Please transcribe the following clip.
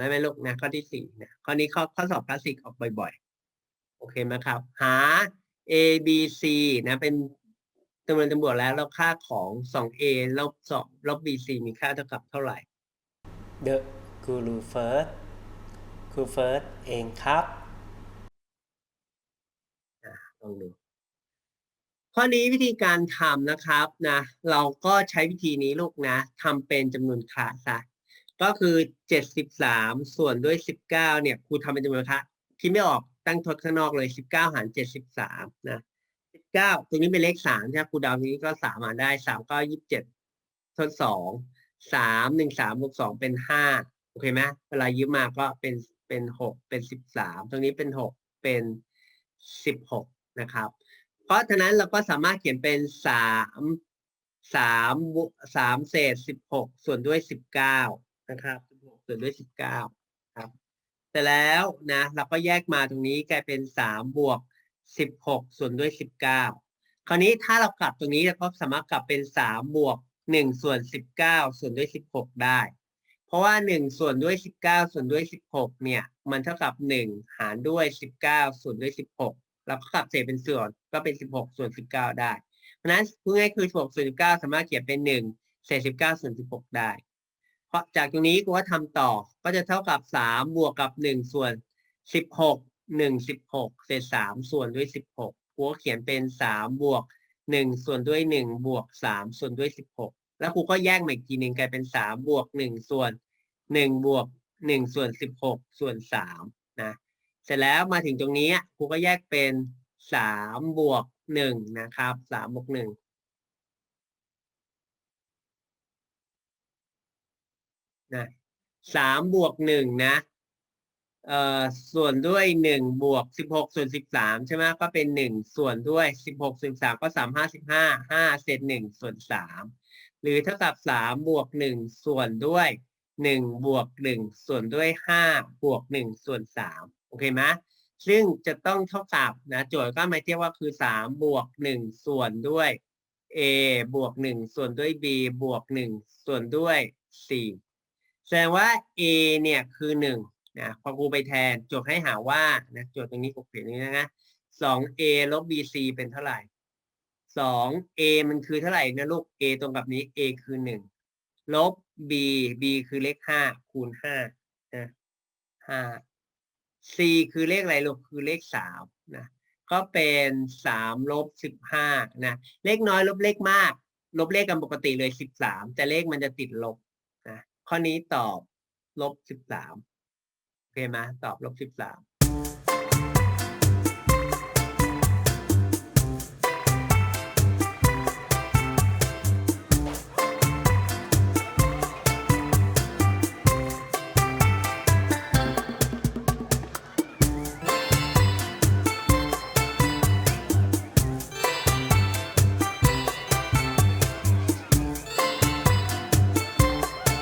ได้ไหมลูกนะข้อที่สี่นะข้อนี้ข้อข้อสอบคลาสสิกออกบ่อยๆ โอเคไหมครับ หา a b c นะเป็นจำนวนจำนวนแล้วแล้วค่าของ 2a ลบ2ลบ bc มีค่าเท่ากับเท่าไหร่ The ครูเฟิร์สครูเฟิร์สเองครับลองดูข้อนี้วิธีการทำนะครับนะ เราก็ใช้วิธีนี้ลูกนะทำเป็นจำนวนคละซะ ก็คือเจ็ดสิบสามส่วนด้วยสิบเก้าเนี่ยครูทำเป็นจำนวนคะคิดไม่ออกตั้งทดข้างนอกเลยสิบเก้าหารเจ็ดสิบสามนะสิบเก้าตรงนี้เป็นเลขสามใช่ไหมครูเดาวนี้ก็สามหารได้สามเก้ายี่สิบเจ็ดทดสองสามหนึ่งสามบวกสองเป็นห้าโอเคไหมเวลายืมมาก็เป็นเป็นหกเป็นสิบสามตรงนี้เป็นหกเป็นสิบหกนะครับ เพราะฉะนั้นเราก็สามารถเขียนเป็นสามสามบวกสามเศษสิบหกส่วนด้วยสิบเก้า นะครับสิบหกส่วนด้วยสิบเก้าครับแต่แล้วนะเราก็แยกมาตรงนี้กลายเป็นสามบวกสิบหกส่วนด้วยสิบเก้าคราวนี้ถ้าเรากลับตรงนี้เราก็สามารถกลับเป็นสามบวกหนึ่งส่วนสิบเก้าส่วนด้วยสิบหกได้ เพราะว่าหนึ่งส่วนด้วยสิบเก้าส่วนด้วยสิบหกเนี่ย มันเท่ากับหนึ่งหารด้วยสิบเก้าส่วนด้วยสิบหกเราก็กลับเศษเป็นส่วนก็เป็น 16 ส่วน 19 ได้ เพราะนั้นพูดง่ายคือ 16 ส่วน 19 สามารถเขียนเป็น 1 เศษ 19 ส่วน 16 ได้ เพราะจากตรงนี้กูก็ทำต่อก็จะเท่ากับ3บวกกับ1ส่วน16 1 16เศษ3ส่วนด้วย16กูก็เขียนเป็น3บวก1ส่วนด้วย1บวก3ส่วนด้วย16แล้วครูก็แยกมาอีกทีหนึ่งกลายเป็น3บวก1ส่วน1บวก1ส่วน16ส่วน3นะเสร็จแล้วมาถึงตรงนี้ครูก็แยกเป็นสามบวกหนึ่งนะครับสามบวกหนึ่ง นะสามบวกหนึ่งนะเอ่อส่วนด้วยหนึ่งบวกสิบหกส่วนสิบสามใช่ไหมก็เป็นหนึ่งส่วนด้วยสิบหกส่วนสามก็สามห้าสิบห้าห้าเศษหนึ่งส่วนสามหรือเท่ากับสามบวกหนึ่งส่วนด้วยหนึ่งบวกหนึ่งส่วนด้วยห้าบวกหนึ่งส่วนสามโอเคไหมซึ่งจะต้องเท่ากับนะโจทย์ก็หมายเทียบว่าคือสามบวกหนึ่งส่วนด้วย a บวกหนึ่งส่วนด้วย b บวกหนึ่งส่วนด้วย c แสดงว่า a เนี่ยคือหนึ่งนะพอครูไปแทนโจทย์ให้หาว่านะโจทย์ตรงนี้กูเขียนอย่างนี้นะสอง a ลบ b c เป็นเท่าไหร่สอง a มันคือเท่าไหร่นะลูก a ตรงกับนี้ a คือหนึ่งลบ b b คือเลขห้าคูณห้านะห้า c คือเลขอะไรลูกคือเลขสามนะก็เป็นสามลบสิบห้านะเลขน้อยลบเลขมาก ลบเลขกันปกติเลยสิบสามแต่เลขมันจะติดลบ ข้อนี้ตอบลบสิบสามโอเคไหมตอบลบสิบสาม